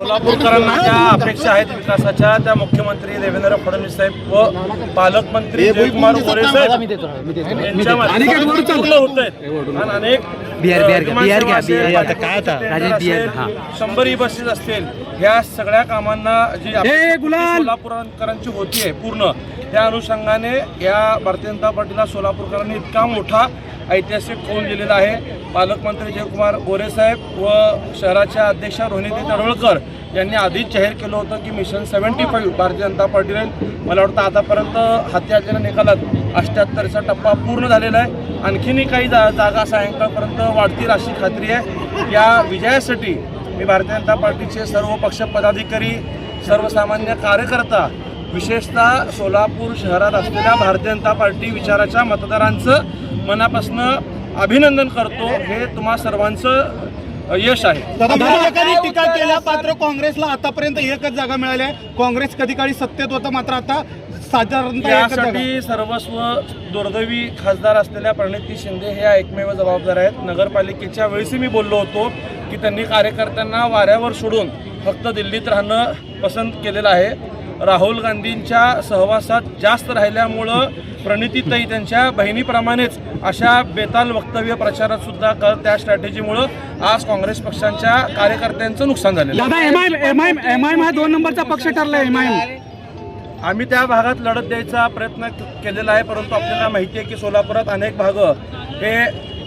सोलापूरकरांना ज्या अपेक्षा आहेत विकासाच्या त्या मुख्यमंत्री देवेंद्र फडणवीस साहेब व पालकमंत्री जयकुमार गोरे साहेब यांच्यामध्ये पूर्ण होत आहेत आणि अनेक बिहार- बिहार घ्या, बिहार घ्या, असेल, बिहार. पालिकेचे आता काय आता? टेंडर राजेश बिहार, असेल, हा. शंभर ई बसेस असतील. ह्या सगळ्या कामांना जी अपेक्षा सोलापूरकरांची होती आहे पूर्ण त्या अनुषंगाने या भारतीय जनता पार्टीला सोलापूरकरांनी इतका मोठा ऐतिहासिक फोन दिलेला आहे. पालकमंत्री जयकुमार गोरेसाहेब व शहराच्या अध्यक्षा रोहिणी तडवळकर यांनी आधीच जाहीर केलं होतं की mission seventy five Bharatiya Janata पार्टीने मला वाटतं आतापर्यंत हाती आलेल्या निकालात अष्ट्याहत्तरचा टप्पा पूर्ण झालेला आहे. आणखीनही काही जा जागा सायंकाळपर्यंत वाढतील अशी खात्री आहे. या विजयासाठी मी भारतीय जनता पार्टीचे सर्व पक्ष पदाधिकारी सर्वसामान्य कार्यकर्ता विशेषतः सोलापूर शहरात असलेल्या भारतीय जनता पार्टी विचाराच्या मतदारांचं मनापासून अभिनंदन करतो. हे तुम्हा सर्वांचं यश आहे. टीका केल्या मात्र काँग्रेसला आतापर्यंत एकच जागा मिळाली आहे. काँग्रेस कधी काळी सत्तेत होतं मात्र आता यासाठी सर्वस्व दुर्दैवी खासदार असलेल्या प्रणिती शिंदे हे एकमेव जबाबदार आहेत. नगरपालिकेच्या वेळेसही मी बोललो होतो की त्यांनी कार्यकर्त्यांना वाऱ्यावर सोडून फक्त दिल्लीत राहणं पसंत केलेलं आहे. राहुल गांधींच्या सहवासात जास्त राहिल्यामुळं प्रणितीताई त्यांच्या बहिणीप्रमाणेच अशा बेताल वक्तव्य प्रचारात सुद्धा कर त्या स्ट्रॅटेजीमुळं आज काँग्रेस पक्षांच्या कार्यकर्त्यांचं नुकसान झालेलं आहे. दादा M I M I M I हा दोन नंबरचा पक्ष ठरला एम आय आम्ही त्या भागात लढत द्यायचा प्रयत्न केलेला आहे परंतु आपल्याला माहिती आहे की सोलापुरात अनेक भागं हे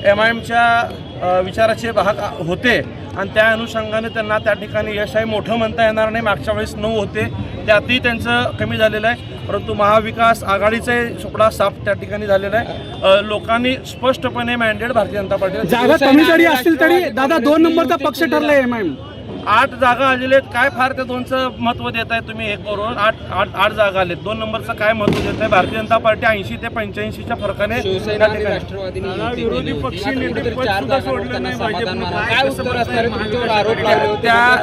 एम आय एमच्या विचाराचे भाग होते. आणि त्या अनुषंगाने त्यांना त्या ठिकाणी यश आहे. मोठं म्हणता येणार नाही. मागच्या वेळेस नऊ होते. त्यातही त्यांचं कमी झालेलं आहे. परंतु महाविकास आघाडीचा सुपडा साफ त्या ठिकाणी झालेला आहे. लोकांनी स्पष्टपणे मॅन्डेट भारतीय जनता पार्टीला जागा कमी जरी असतील तरी दादा दोन नंबरचा पक्ष ठरला एम आय आठ जागा आलेले आहेत. काय फार त्या दोनचं महत्त्व देत आहे तुम्ही हे करून आठ आठ आठ जागा आलेत. दोन नंबरचं काय महत्त्व देत आहे भारतीय जनता पार्टी ऐंशी ते पंच्याऐंशीच्या फरकाने त्या विरोधी. पक्षी सोडलं नाही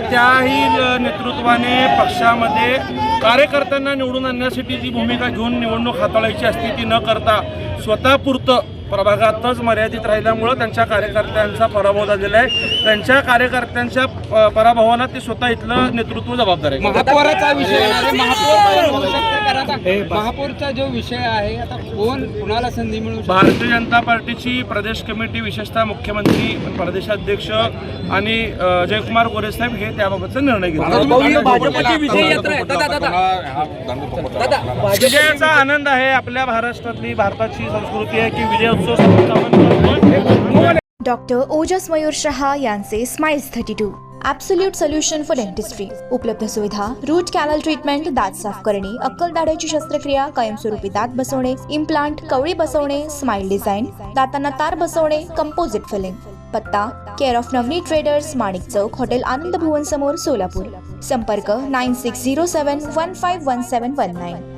त्याही नेतृत्वाने पक्षामध्ये कार्यकर्त्यांना निवडून आणण्यासाठी जी भूमिका घेऊन निवडणूक हाताळायची असते ती न करता स्वतःपुरतं प्रभागातच मर्यादित राहिल्यामुळं त्यांच्या कार्यकर्त्यांचा पराभव झालेला आहे. त्यांच्या कार्यकर्त्यांच्या पराभवाला ते स्वतः इथलं नेतृत्व जबाबदार आहे. महापौराचा विषय आहे. महापौर! कोण होऊ शकते? कारण आता महापौरचा जो विषय आहे आता कोण कुणाला संधी मिळू शकते? भारतीय जनता पार्टीची प्रदेश कमिटी विशेषतः मुख्यमंत्री प्रदेशाध्यक्ष आणि अ, जयकुमार गोरे साहेब हे त्याबाबतचा निर्णय घेतला भाजपची विजय यात्रा आहे. दादा दादा. दादा विजयाचा आनंद आहे आपल्या महाराष्ट्रातली भारताची संस्कृती आहे की विजय उत्सव करतो. डॉक्टर ओजस मयूर शहा यांचे smiles thirty two. Absolute solution for dentistry उपलब्ध सुविधा रूट कॅनल ट्रीटमेंट दात साफ करणे अक्कल दाढ्याची शस्त्रक्रिया कायमस्वरूपी दात बसवणे इम्प्लांट कवळी बसवणे स्माइल डिझाईन दातांना तार बसवणे कंपोजिट फिलिंग पत्ता care of Navani traders Manik Chowk hotel Anand Bhuvan समोर सोलापूर. संपर्क nine six zero seven one five one seven one nine